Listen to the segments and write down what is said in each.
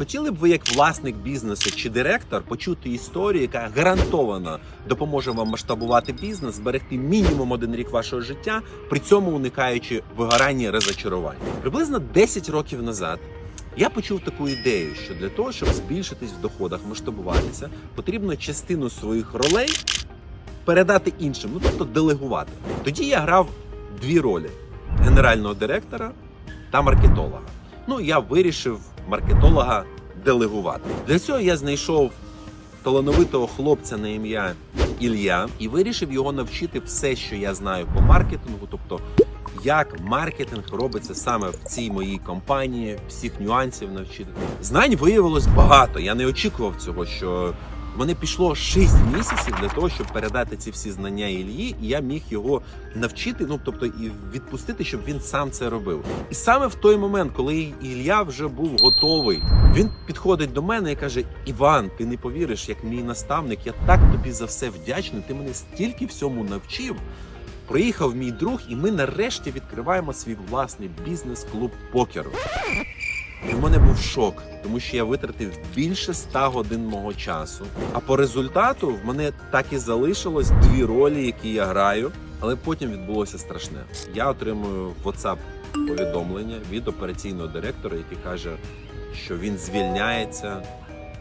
хотіли б ви, як власник бізнесу чи директор, почути історію, яка гарантовано допоможе вам масштабувати бізнес, зберегти мінімум один рік вашого життя, при цьому уникаючи вигорання і розочарувань. Приблизно 10 років назад. Я почув таку ідею, що для того, щоб збільшитись в доходах, масштабуватися, потрібно частину своїх ролей передати іншим, ну тобто делегувати. Тоді я грав дві ролі: генерального директора та маркетолога. Ну, я вирішив маркетолога делегувати. Для цього я знайшов талановитого хлопця на ім'я Ілля і вирішив його навчити все, що я знаю по маркетингу, тобто як маркетинг робиться саме в цій моїй компанії, всіх нюансів навчити. Знань виявилось багато. Я не очікував цього, що мене пішло 6 місяців для того, щоб передати ці всі знання Ільї, і я міг його навчити, ну тобто і відпустити, щоб він сам це робив. І саме в той момент, коли Ілля вже був готовий, він підходить до мене і каже: Іван, ти не повіриш, як мій наставник, я так тобі за все вдячний. Ти мене стільки всьому навчив. Приїхав мій друг, і ми нарешті відкриваємо свій власний бізнес-клуб покеру. І в мене був шок, тому що я витратив більше 100 годин мого часу. А по результату в мене так і залишилось дві ролі, які я граю. Але потім відбулося страшне. Я отримую WhatsApp повідомлення від операційного директора, який каже, що він звільняється,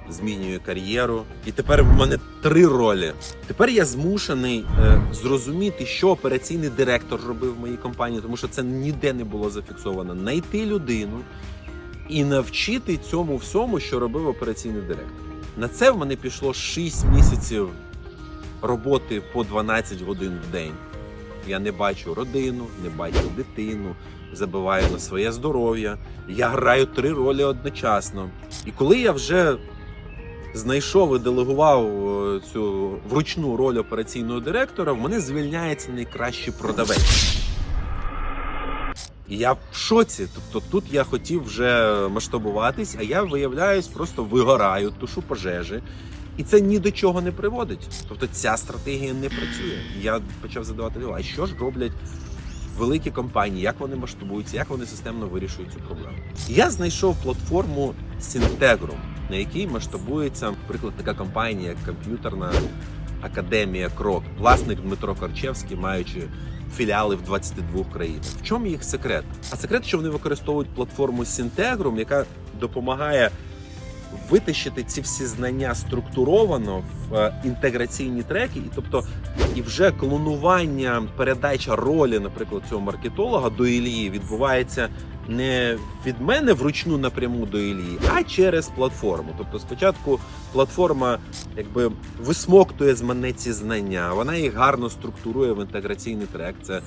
змінює кар'єру. І тепер в мене три ролі. Тепер я змушений е, зрозуміти, що операційний директор робив в моїй компанії, тому що це ніде не було зафіксовано. Найти людину і навчити цьому всьому, що робив операційний директор. На це в мене пішло 6 місяців роботи по 12 годин в день. Я не бачу родину, не бачу дитину, забиваю на своє здоров'я. Я граю три ролі одночасно. І коли я вже знайшов і делегував е, цю вручну роль операційного директора, в мене звільняється найкращий продавець. І я в шоці. Тобто тут я хотів вже масштабуватись, а я виявляюсь, просто вигораю, тушу пожежі. І це ні до чого не приводить. Тобто ця стратегія не працює. Я почав задавати а що ж роблять великі компанії, як вони масштабуються, як вони системно вирішують цю проблему. Я знайшов платформу Syntegrum, на якій масштабується, наприклад, така компанія, як комп'ютерна академія Крок, власник Дмитро Корчевський, маючи філіали в 22 країнах. В чому їх секрет? А секрет, що вони використовують платформу Syntegrum, яка допомагає витащити ці всі знання структуровано в е, інтеграційні треки, і тобто і вже клонування, передача ролі, наприклад, цього маркетолога до Ілії відбувається не від мене вручну напряму до Ілії, а через платформу. Тобто, спочатку платформа якби висмоктує з мене ці знання, вона їх гарно структурує в інтеграційний трек. Це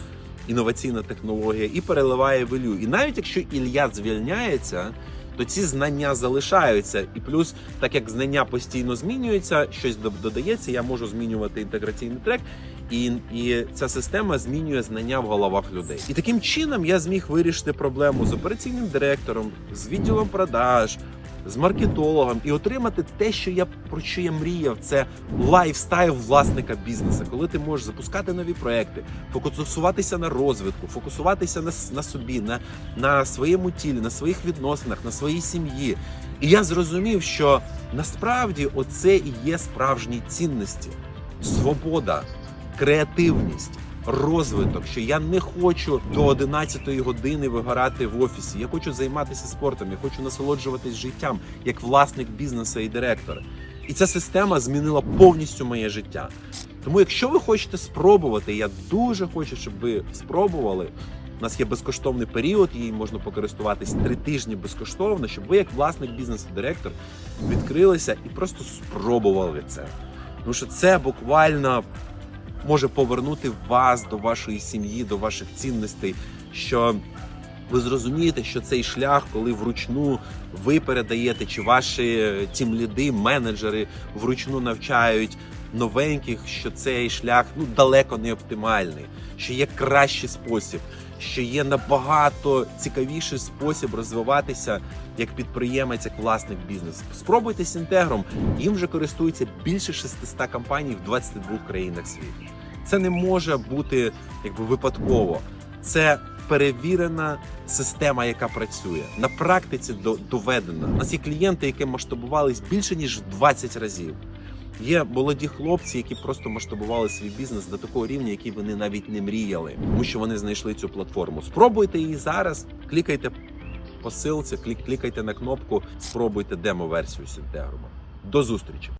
інноваційна технологія, і переливає в Ілью. І навіть якщо Ілля звільняється. То ці знання залишаються, і плюс, так як знання постійно змінюються, щось додається, я можу змінювати інтеграційний трек, і, і ця система змінює знання в головах людей. І таким чином я зміг вирішити проблему з операційним директором, з відділом продаж, з маркетологом і отримати те, що я про що я мріяв, це лайфстайл власника бізнесу, коли ти можеш запускати нові проекти, фокусуватися на розвитку, фокусуватися на, на собі, на, на своєму тілі, на своїх відносинах, на своїй сім'ї. І я зрозумів, що насправді оце і є справжні цінності: свобода, креативність. Розвиток, що я не хочу до 11-ї години вигорати в офісі. Я хочу займатися спортом, я хочу насолоджуватись життям як власник бізнесу і директор. І ця система змінила повністю моє життя. Тому, якщо ви хочете спробувати, я дуже хочу, щоб ви спробували. У нас є безкоштовний період, її можна покористуватись три тижні безкоштовно, щоб ви, як власник бізнесу, директор, відкрилися і просто спробували це. Тому що це буквально може повернути вас до вашої сім'ї, до ваших цінностей. Що ви зрозумієте, що цей шлях, коли вручну ви передаєте, чи ваші тімліди, менеджери вручну навчають новеньких, що цей шлях ну далеко не оптимальний, що є кращий спосіб, що є набагато цікавіший спосіб розвиватися як підприємець, як власник бізнесу. Спробуйте з інтегром. Їм вже користуються більше 600 компаній в 22 країнах світу. Це не може бути якби випадково. Це перевірена система, яка працює на практиці до- доведена. Нас є клієнти, які масштабувались більше ніж в 20 разів. Є молоді хлопці, які просто масштабували свій бізнес до такого рівня, який вони навіть не мріяли, тому що вони знайшли цю платформу. Спробуйте її зараз, клікайте по ссылці, клікайте на кнопку, спробуйте демо-версію Сінтегрума. До зустрічі!